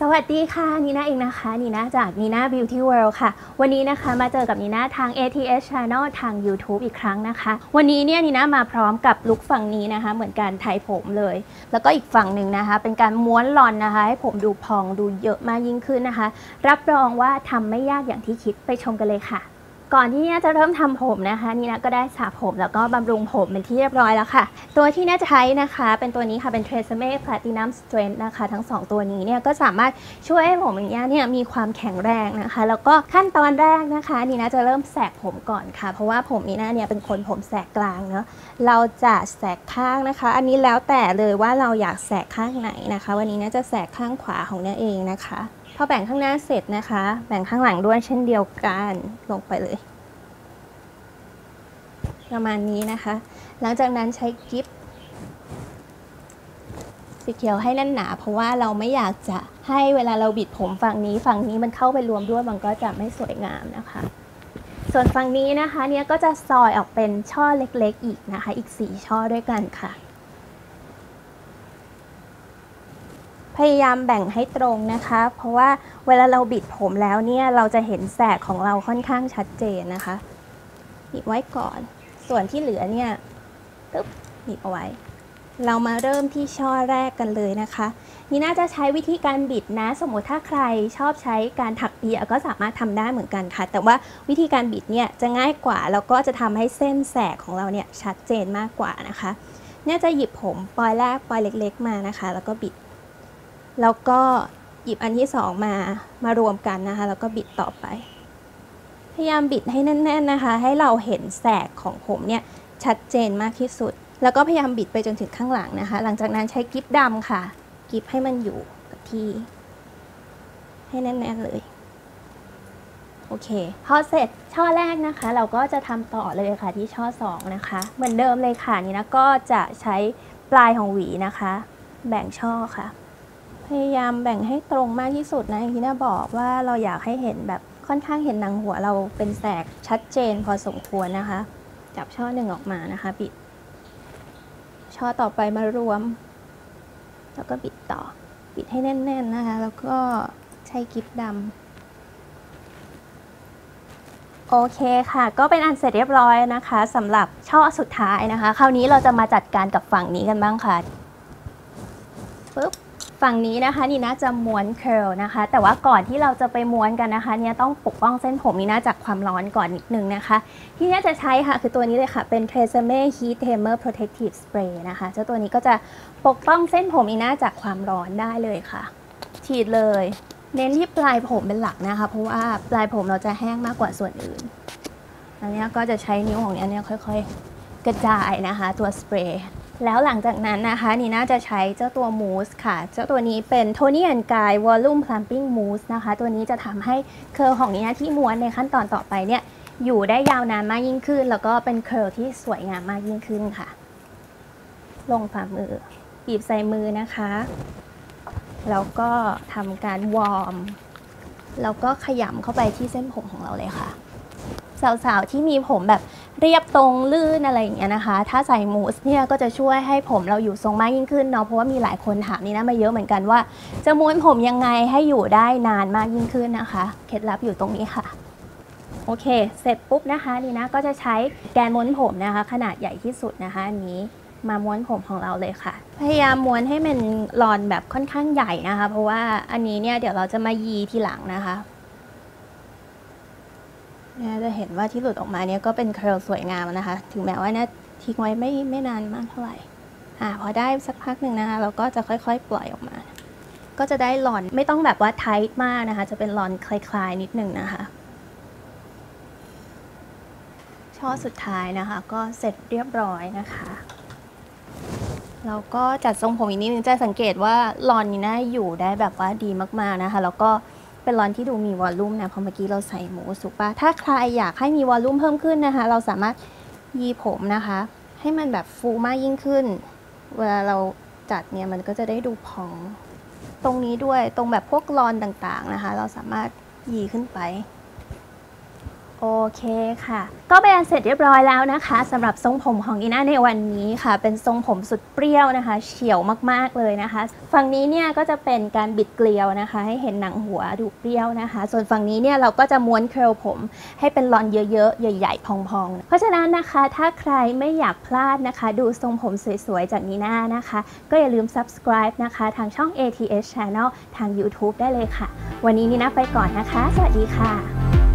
สวัสดีค่ะนีน่าเองนะคะนีน่าจากนีน่า Beauty World ค่ะ วันนี้นะคะมาเจอกับนีน่าทาง ATS Channel ทาง YouTube อีกครั้งนะคะ วันนี้เนี่ยนีน่ามาพร้อมกับลุคฝั่งนี้นะคะ เหมือนการไทยผมเลย แล้วก็อีกฝั่งหนึ่งนะคะ เป็นการม้วนหลอนนะคะ ให้ผมดูพองดูเยอะมากยิ่งขึ้นนะคะ รับรองว่าทำไม่ยากอย่างที่คิดไปชมกันเลยค่ะ ก่อนที่เนี่ยจะเริ่มทำผมนะคะนี่นะก็ได้สระผมแล้วก็บำรุงผมเป็นที่เรียบร้อยแล้วค่ะ ตัวที่น่าจะใช้นะคะ เป็นตัวนี้ค่ะเป็น Tresemme Platinum Strength นะคะ ทั้ง 2 ตัวนี้เนี่ยก็สามารถช่วยให้ผมอย่างเงี้ยเนี่ยมีความแข็งแรงนะคะ แล้วก็ขั้นตอนแรกนะคะนี่นะจะเริ่มแสกผมก่อนค่ะ เพราะว่าผมนี่นะเนี่ยเป็นคนผมแสกกลางเนาะเราจะแสกข้างนะคะ อันนี้แล้วแต่เลยว่าเราอยากแสกข้างไหนนะคะ วันนี้น่าจะแสกข้างขวาของเนี่ยเองนะคะ พอแบ่งข้างหน้าเสร็จนะคะ แบ่งข้างหลังด้วยเช่นเดียวกันลงไปเลยประมาณนี้นะคะ หลังจากนั้นใช้กิฟสีเขียวให้แน่นหนา เพราะว่าเราไม่อยากจะให้เวลาเราบิดผมฝั่งนี้ ฝั่งนี้มันเข้าไปรวมด้วยมันก็จะไม่สวยงามนะคะ ส่วนฝั่งนี้นะคะ เนี่ยก็จะซอยออกเป็นช่อเล็กๆอีกนะคะ อีกสี่ช่อด้วยกันค่ะ พยายามแบ่งให้ตรงนะคะ เพราะว่าเวลาเราบิดผมแล้วเนี่ยเราจะเห็นแสกของเราค่อนข้างชัดเจนนะคะบิดไว้ก่อน ส่วนที่เหลือเนี่ยตึ๊บบิดเอาไว้ เรามาเริ่มที่ช่อแรกกันเลยนะคะ นี่น่าจะใช้วิธีการบิดนะ สมมติถ้าใครชอบใช้การถักเปียก็สามารถทำได้เหมือนกันค่ะ แต่ว่าวิธีการบิดเนี่ยจะง่ายกว่าแล้วก็จะทำให้เส้นแสกของเราเนี่ยชัดเจนมากกว่านะคะ เนี่ยจะหยิบผมปลอยแรกปลอยเล็ก ๆ มานะคะ แล้วก็บิด แล้วก็หยิบอันที่สองมามารวมกันนะคะ แล้วก็บิดต่อไป พยายามบิดให้แน่น ๆนะคะ ให้เราเห็นแสกของผมเนี่ยชัดเจนมากที่สุด แล้วก็พยายามบิดไปจนถึงข้างหลังนะคะ หลังจากนั้นใช้กิฟดำค่ะ กิฟให้มันอยู่กับที่ให้แน่น ๆ เลยโอเค พอเสร็จช่อแรกนะคะ เราก็จะทำต่อเลยค่ะที่ช่อสองนะคะ เหมือนเดิมเลยค่ะนี่นะก็จะใช้ปลายของหวีนะคะ แบ่งช่อค่ะ พยายามแบ่งให้ตรงมากที่สุดนะอย่างที่น่าบอกว่าเราอยากให้เห็นแบบค่อนข้างเห็นหนังหัวเราเป็นแสกชัดเจนพอสมควรนะคะ จับช่อหนึ่งออกมานะคะบิด ช่อต่อไปมารวม แล้วก็บิดต่อบิดให้แน่น ๆนะคะ แล้วก็ใช้กิฟดำโอเคค่ะ ก็เป็นอันเสร็จเรียบร้อยนะคะสำหรับช่อสุดท้ายนะคะ คราวนี้เราจะมาจัดการกับฝั่งนี้กันบ้างค่ะปึ๊บ ฝั่งนี้นะคะนี่น่าจะม้วนเคิร์ลนะคะ แต่ว่าก่อนที่เราจะไปม้วนกันนะคะเนี่ยต้องปกป้องเส้นผมนี่น่าจากความร้อนก่อนนิดนึงนะคะ ที่น่าจะใช้ค่ะคือตัวนี้เลยค่ะ เป็น t r e s e m e Heat Tamer Protective Spray นะคะเจ้าตัวนี้ก็จะปกป้องเส้นผมนี่น่าจากความร้อนได้เลยค่ะ ฉีดเลย เน้นที่ปลายผมเป็นหลักนะคะ เพราะว่าปลายผมเราจะแห้งมากกว่าส่วนอื่น อันนี้ก็จะใช้นิ้วของเนี้ยเนี่ยค่อย ๆ กระจายนะคะ ตัวสเปรย์ แล้วหลังจากนั้นนะคะนี่น่าจะใช้เจ้าตัวมูสค่ะ เจ้าตัวนี้เป็น Tony and Guy Volume Plumping Mousse นะคะ ตัวนี้จะทำให้เคอร์ลของนี้นะที่ม้วนในขั้นตอนต่อไปเนี่ยอยู่ได้ยาวนานมากยิ่งขึ้น แล้วก็เป็นเคอร์ลที่สวยงามมากยิ่งขึ้นค่ะ ลงฝ่ามือบีบใส่มือนะคะ แล้วก็ทำการวอร์ม แล้วก็ขยำเข้าไปที่เส้นผมของเราเลยค่ะ สาวๆที่มีผมแบบ เรียบตรงลื่นอะไรอย่างเงี้ยนะคะ ถ้าใส่มูสเนี่ยก็จะช่วยให้ผมเราอยู่ทรงมากยิ่งขึ้นเนาะเพราะว่ามีหลายคนถามนี่นะมาเยอะเหมือนกันว่า จะม้วนผมยังไงให้อยู่ได้นานมากยิ่งขึ้นนะคะ เคล็ดลับอยู่ตรงนี้ค่ะโอเค เสร็จปุ๊บนะคะนี่นะก็จะใช้แกนม้วนผมนะคะ ขนาดใหญ่ที่สุดนะคะอันนี้มาม้วนผมของเราเลยค่ะ พยายามม้วนให้มันรอนแบบค่อนข้างใหญ่นะคะ เพราะว่าอันนี้เนี่ยเดี๋ยวเราจะมายีทีหลังนะคะ เนี่ยจะเห็นว่าที่หลุดออกมาเนี่ยก็เป็นเคอร์ลสวยงามนะคะ ถึงแม้ว่าเนี่ยทิ้งไว้ไม่ไม่นานมากเท่าไหร่อ่าพอได้สักพักหนึ่งนะคะเราก็จะค่อยๆ ปล่อยออกมา ก็จะได้หลอนไม่ต้องแบบว่าไทท์มากนะคะ จะเป็นหลอนคลายๆนิดหนึ่งนะคะ ช่อสุดท้ายนะคะ ก็เสร็จเรียบร้อยนะคะแล้วก็จัดทรงผมอีกนิดนึงจะสังเกตว่าหลอนนี่น่าอยู่ได้แบบว่าดีมากๆนะคะ แล้วก็ เป็นร้อนที่ดูมีวอลลุ่มนะเพราะเมื่อกี้เราใส่หมูสุกปะถ้าใครอยากให้มีวอลลุ่มเพิ่มขึ้นนะคะ เราสามารถยีผมนะคะ ให้มันแบบฟูมากยิ่งขึ้น เวลาเราจัดเนี่ยมันก็จะได้ดูพองตรงนี้ด้วยตรงแบบพวกรอนต่างๆนะคะ เราสามารถยีขึ้นไป โอเคค่ะ ก็เป็นเสร็จเรียบร้อยแล้วนะคะสำหรับทรงผมของอีน่าในวันนี้ค่ะ เป็นทรงผมสุดเปรี้ยวนะคะ เฉียวมากๆเลยนะคะ ฝั่งนี้เนี่ยก็จะเป็นการบิดเกลียวนะคะ ให้เห็นหนังหัวดูเปรี้ยวนะคะ ส่วนฝั่งนี้เนี่ยเราก็จะม้วนเครลผมให้เป็นลอนเยอะๆใหญ่ ๆ พองๆ เพราะฉะนั้นนะคะถ้าใครไม่อยากพลาดนะคะ ดูทรงผมสวยๆจากนีน่านะคะ ก็อย่าลืม subscribe นะคะ ทางช่อง ATS Channel ทาง YouTube ได้เลยค่ะ วันนี้นีน่าไปก่อนนะคะ สวัสดีค่ะ